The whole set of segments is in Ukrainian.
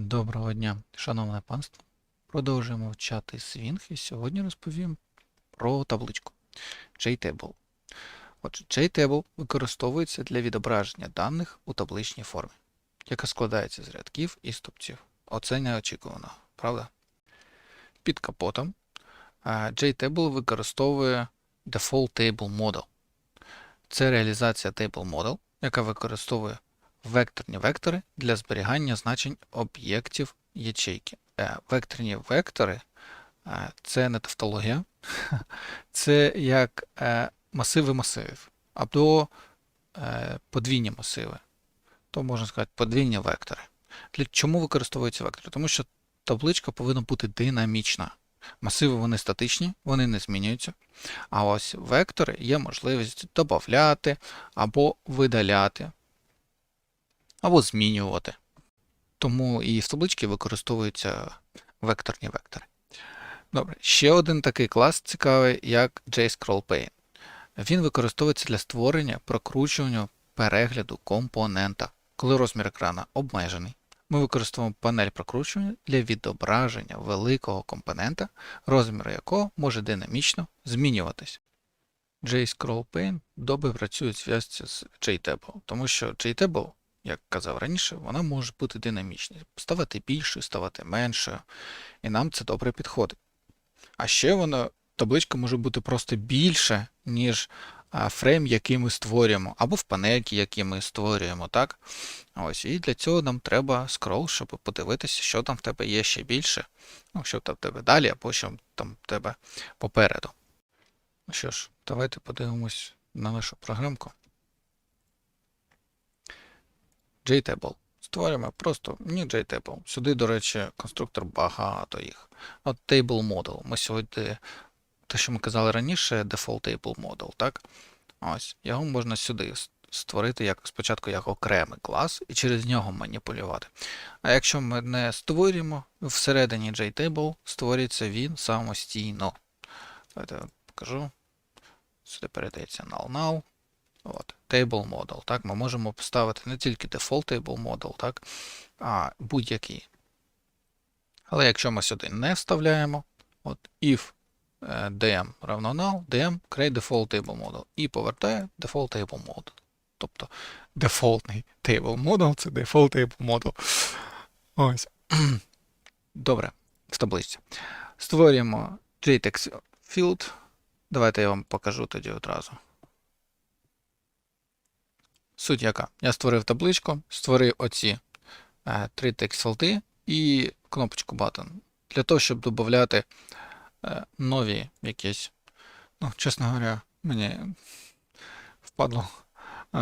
Доброго дня, шановне панство. Продовжуємо вчати Swing і сьогодні розповім про табличку JTable. Отже, JTable використовується для відображення даних у табличній формі, яка складається з рядків і стовпців. Оце неочікувано, правда? Під капотом JTable використовує Default Table Model. Це реалізація Table Model, яка використовує векторні вектори для зберігання значень об'єктів ячейки. Е, Векторні вектори е, це не тавтологія, це як е, масиви масивів або подвійні масиви. То можна сказати подвійні вектори. Для чому використовуються вектори? Тому що табличка повинна бути динамічна. Масиви вони статичні, вони не змінюються. А ось вектори є можливість додати або видаляти або змінювати. Тому і в табличці використовуються векторні вектори. Добре, ще один такий клас цікавий, як JScrollPane. Він використовується для створення, прокручування перегляду компонента. Коли розмір екрана обмежений, ми використовуємо панель прокручування для відображення великого компонента, розмір якого може динамічно змінюватись. JScrollPane добре працює в зв'язці з JTable, тому що JTable як казав раніше, вона може бути динамічною, ставати більшою, ставати меншою, і нам це добре підходить. А ще вона, табличка може бути просто більше, ніж фрейм, який ми створюємо, або в панельки, які ми створюємо. так? Ось, І для цього нам треба скрол, щоб подивитися, що там в тебе є ще більше, ну, що там в тебе далі, або що там в тебе попереду. Ну що ж, давайте подивимось на нашу програмку. JTable. Створюємо просто не JTable. Сюди, до речі, конструктор багато їх. От Table Model. Ми сьогодні, те, що ми казали раніше, Default Table Model, так? Ось, його можна сюди створити як спочатку як окремий клас і через нього маніпулювати. А якщо ми не створюємо, всередині JTable створюється він самостійно. Давайте я покажу. Сюди передається null null. От, Table Model. Так, Ми можемо поставити не тільки Default Table Model, так, а будь-який. Але якщо ми сюди не вставляємо, от if dm равно null, dm create default table model і повертає default table model. Тобто дефолтний table model це default table model. Ось. Добре, в таблиці. Створюємо JText field. Давайте я вам покажу тоді одразу. Суть яка? Я створив табличку, створив оці е, три текст-фолди і кнопочку Button. Для того, щоб додати е, нові якісь. Ну, чесно говоря, мені впадло. Е,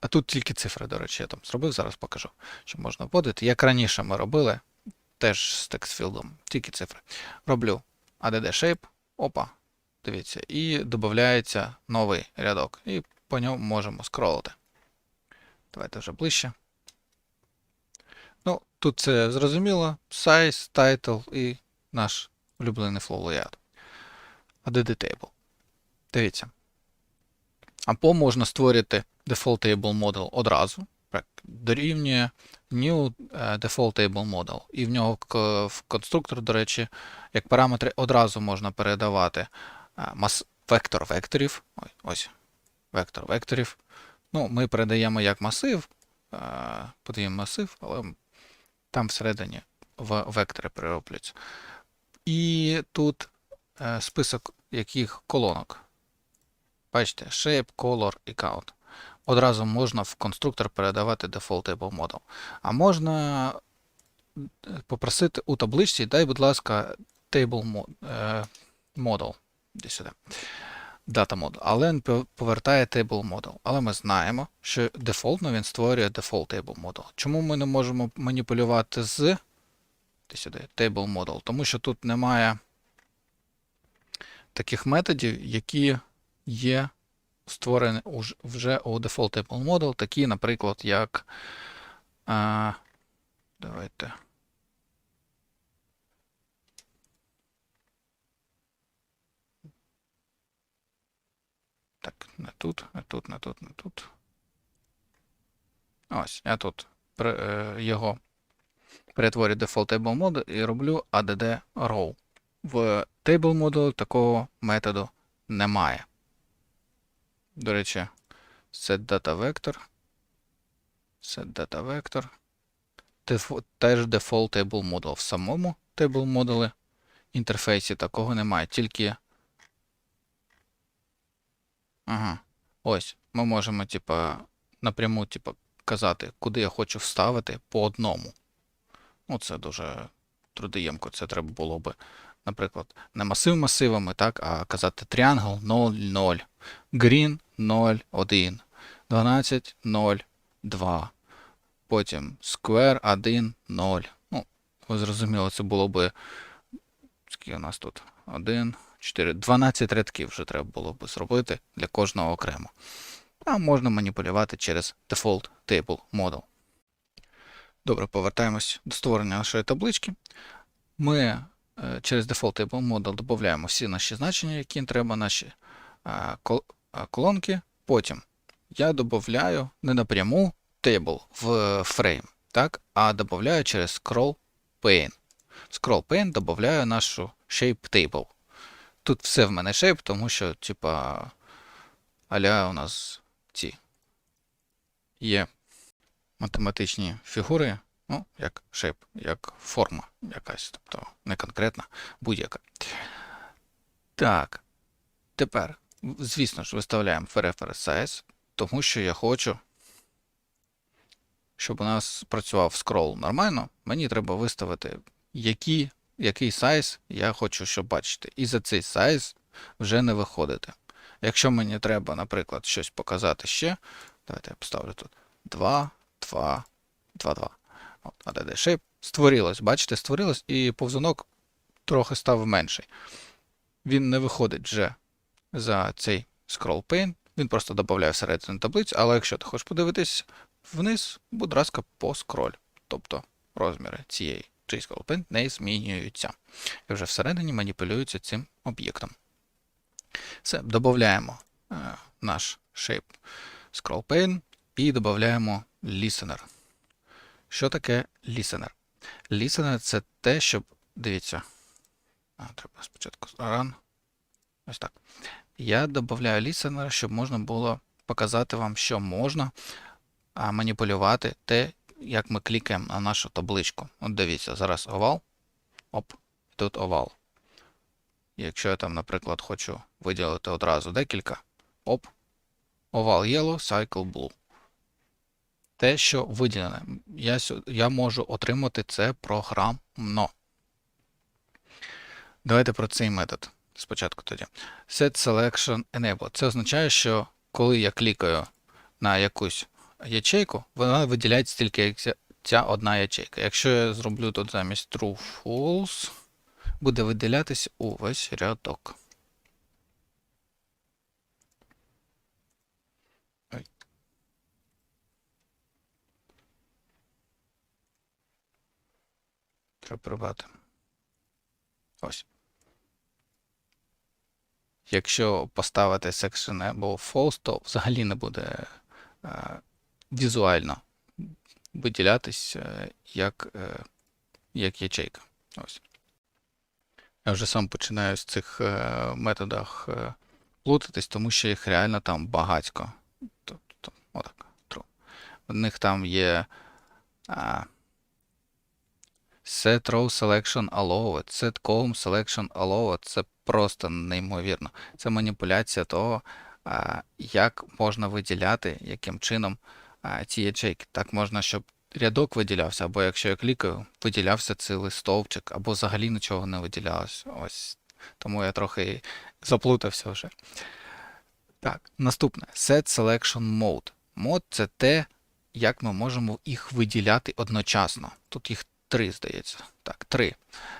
а тут тільки цифри, до речі, я там зробив, зараз покажу, що можна вводити. Як раніше ми робили, теж з текстфілдом, тільки цифри. Роблю add shape, опа, дивіться, і додається новий рядок. І по ньому можемо скролити. Давайте вже ближче. Ну, тут це зрозуміло. Size, title і наш улюблений flow layout. ADD table. Дивіться. Або можна створити default table model одразу. Дорівнює new default table model. І в нього в конструктор, до речі, як параметри одразу можна передавати вектор векторів. Ось вектор векторів. Ну, Ми передаємо як масив, подаємо масив, але там всередині вектори переробляться. І тут е, список яких колонок. Бачите, shape, color і count. Одразу можна в конструктор передавати default table model. А можна е, попросити у табличці, дай, будь ласка, table model. Іди сюди data model, але він повертає table model. Але ми знаємо, що дефолтно він створює default table model. Чому ми не можемо маніпулювати з сюди, table model? Тому що тут немає таких методів, які є створені вже у default table model, такі, наприклад, як. Давайте. Так, не тут, не тут, не тут, не тут. Ось, я тут е, його перетворюю default table model і роблю add row. В table модулі такого методу немає. До речі, set data. Set data. Теж default table model. В самому table модулі інтерфейсі такого немає. Тільки. Ага. Ось. Ми можемо, типа, напряму, типа, казати, куди я хочу вставити по одному. Ну, це дуже трудоємко. Це треба було би, наприклад, не масив масивами, так, а казати triangle 0, 0, green 0, 1, 12, 0, 2. Потім square 1, 0. Ну, ви зрозуміли, це було би. Скільки у нас тут? 1, 4, 12 рядків вже треба було би зробити для кожного окремо. А можна маніпулювати через Default Table Model. Добре, повертаємось до створення нашої таблички. Ми е, через Default Table Model додаємо всі наші значення, які треба, наші е, е, колонки. Потім я додаю не напряму table в frame, так, а додаю через scroll pane. В scroll pane додаю нашу shape table. Тут все в мене shape, тому що, типа, аля у нас ці є математичні фігури, ну, як shape, як форма якась, тобто не конкретна, будь-яка. Так. Тепер, звісно ж, виставляємо reference size, тому що я хочу, щоб у нас працював скрол нормально, мені треба виставити, які, який сайз я хочу, щоб бачити. І за цей сайз вже не виходити. Якщо мені треба, наприклад, щось показати ще, давайте я поставлю тут 2, 2, 2, 2. От, ADD Shape створилось, бачите, створилось, і повзунок трохи став менший. Він не виходить вже за цей scroll pane, він просто додає всередину таблицю, але якщо ти хочеш подивитись вниз, будь ласка, по скроль. Тобто розміри цієї цей scroll не змінюються. І вже всередині маніпулюються цим об'єктом. Все, додаємо е, наш shape scroll pane і додаємо listener. Що таке listener? Listener це те, щоб. Дивіться. А, треба спочатку run. Ось так. Я додаю listener, щоб можна було показати вам, що можна маніпулювати те, як ми клікаємо на нашу табличку. От дивіться, зараз овал. Оп, тут овал. Якщо я там, наприклад, хочу виділити одразу декілька, оп, овал yellow, cycle blue. Те, що виділене, я, я можу отримати це програмно. Давайте про цей метод спочатку тоді. Set Selection Enable. Це означає, що коли я клікаю на якусь ячейку, вона виділяється тільки як ця- одна ячейка. Якщо я зроблю тут замість true false, буде виділятись увесь рядок. Треба прибрати. Ось. Якщо поставити section або false, то взагалі не буде е, візуально виділятись е, як, е, як ячейка. Ось. Я вже сам починаю з цих е, методах плутатись, тому що їх реально там багатько. Тобто, отак. true. В них там є а, set row selection allowed, set column selection allowed. Це просто неймовірно. Це маніпуляція того, як можна виділяти, яким чином ці ячейки. Так можна, щоб рядок виділявся, або якщо я клікаю, виділявся цілий стовпчик, або взагалі нічого не виділялось. Ось. Тому я трохи заплутався вже. Так, наступне. Set Selection Mode. Мод це те, як ми можемо їх виділяти одночасно. Тут їх три, здається. Так, три.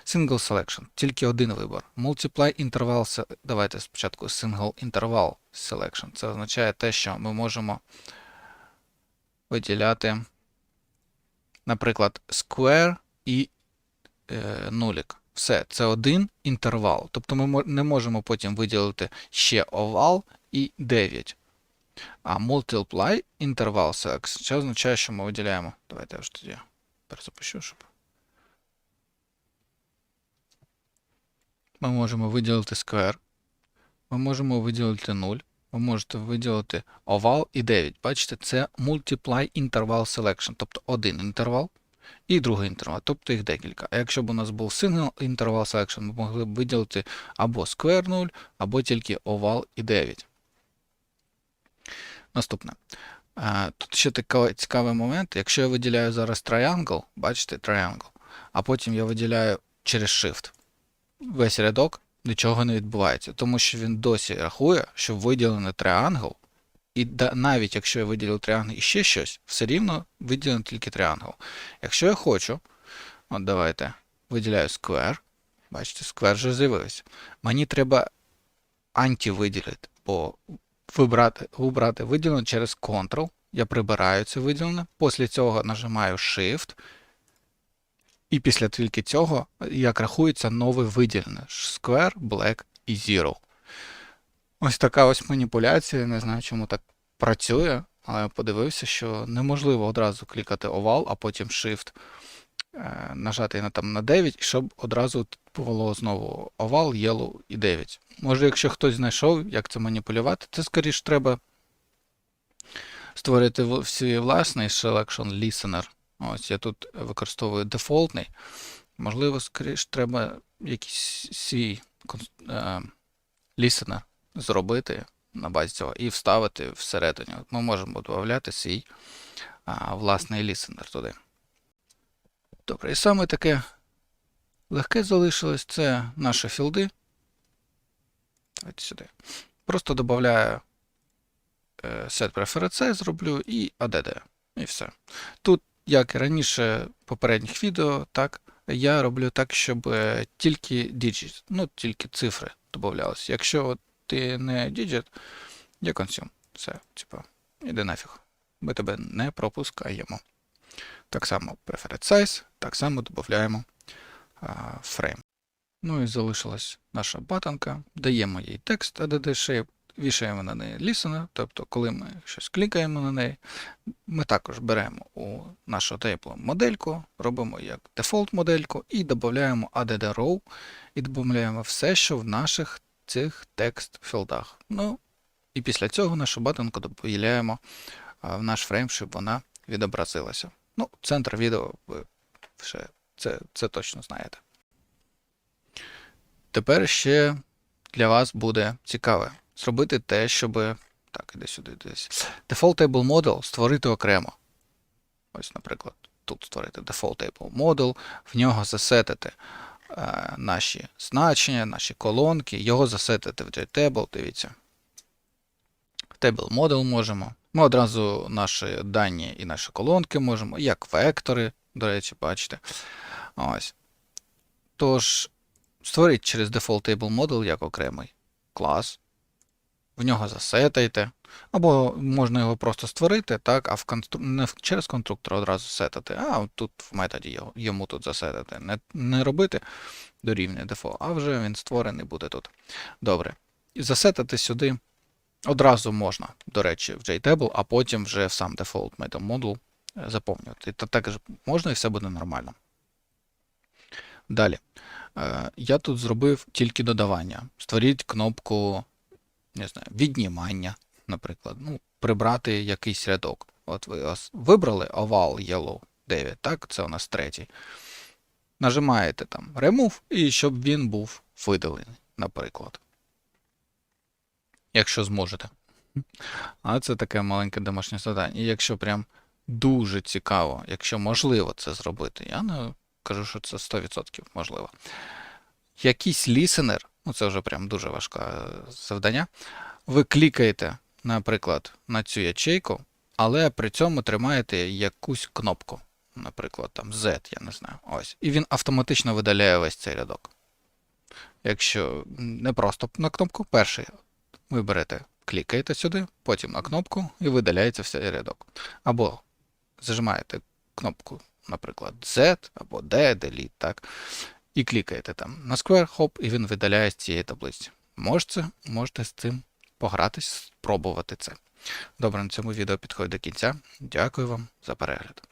Single Selection. Тільки один вибор. Multiply Interval. Давайте спочатку Single Interval Selection. Це означає те, що ми можемо виділяти, наприклад, square і е, нулік. Все, це один інтервал. Тобто ми не можемо потім виділити ще овал і 9. А multiply інтервал sex. Це означає, що ми виділяємо. Давайте я вже тоді перезапущу, щоб. Ми можемо виділити square. Ми можемо виділити 0 ви можете виділити овал і 9. Бачите, це multiply interval selection, тобто один інтервал і другий інтервал, тобто їх декілька. А якщо б у нас був single interval selection, ми могли б виділити або square 0, або тільки овал і 9. Наступне. Тут ще такий цікавий момент. Якщо я виділяю зараз triangle, бачите, triangle, а потім я виділяю через Shift весь рядок, нічого не відбувається, тому що він досі рахує, що виділений триангл, і навіть якщо я виділив триангл і ще щось, все рівно виділено тільки триангл. Якщо я хочу, от давайте виділяю square, бачите, square вже з'явився. Мені треба антивиділити, бо вибрати, вибрати виділено через Ctrl. Я прибираю це виділене. Після цього нажимаю Shift. І після тільки цього, як рахується, нове виділене. Square, Black і Zero. Ось така ось маніпуляція. Не знаю, чому так працює, але я подивився, що неможливо одразу клікати овал, а потім Shift е, нажати на, там, на 9, і щоб одразу було знову овал, yellow і 9. Може, якщо хтось знайшов, як це маніпулювати, це скоріш треба створити свій власний selection listener. Ось я тут використовую дефолтний. Можливо, скоріш треба якийсь свій е, зробити на базі цього і вставити всередині. Ми можемо додати свій а, власний listener туди. Добре, і саме таке легке залишилось це наші філди. Давайте сюди. Просто додаю е, set preference зроблю і add. І все. Тут, як і раніше в попередніх відео, так, я роблю так, щоб е, тільки digit, ну, тільки цифри додавалися. Якщо ти не digit, я consume. Все, типа, іди нафіг. Ми тебе не пропускаємо. Так само preferred size, так само додаємо frame. Ну і залишилась наша батанка. Даємо їй текст add shape, вішаємо на неї listener, тобто, коли ми щось клікаємо на неї, ми також беремо у нашу тейплу модельку, робимо як дефолт модельку і додаємо add row, і додаємо все, що в наших цих текст філдах. Ну, і після цього нашу батонку додаємо в наш фрейм, щоб вона відобразилася. Ну, центр відео ви ще це, це точно знаєте. Тепер ще для вас буде цікаве зробити те, щоб. Так, іди сюди десь. Default Table Model створити окремо. Ось, наприклад, тут створити Default Table Model, в нього засетити е, наші значення, наші колонки, його засетити в JTable, дивіться. Table Model можемо. Ми одразу наші дані і наші колонки можемо, як вектори, до речі, бачите. Ось. Тож, створіть через Default Table Model як окремий клас. В нього засетайте. Або можна його просто створити, так, а в констру... не через конструктор одразу сетати, а тут в методі його, йому тут засетити. Не, не робити дорівнює default, а вже він створений буде тут. Добре. І засетати сюди одразу можна, до речі, в JTable, а потім вже в сам default method model е, заповнювати. Та також можна і все буде нормально. Далі. Е, Я тут зробив тільки додавання. Створіть кнопку не знаю, віднімання, наприклад. Ну, прибрати якийсь рядок. От ви вибрали овал Yellow 9, так? Це у нас третій. Нажимаєте там Remove, і щоб він був видалений, наприклад. Якщо зможете. А це таке маленьке домашнє завдання. І якщо прям дуже цікаво, якщо можливо це зробити, я не кажу, що це 100% можливо. Якийсь лісенер, ну це вже прям дуже важке завдання. Ви клікаєте, наприклад, на цю ячейку, але при цьому тримаєте якусь кнопку. Наприклад, там Z, я не знаю. Ось. І він автоматично видаляє весь цей рядок. Якщо не просто на кнопку, перший ви берете, клікаєте сюди, потім на кнопку і видаляється все рядок. Або зажимаєте кнопку, наприклад, Z або D, Delete, так, і клікаєте там на Square, Hop, і він видаляє з цієї таблиці. Можете, можете з цим погратись, спробувати це. Добре, на цьому відео підходить до кінця. Дякую вам за перегляд.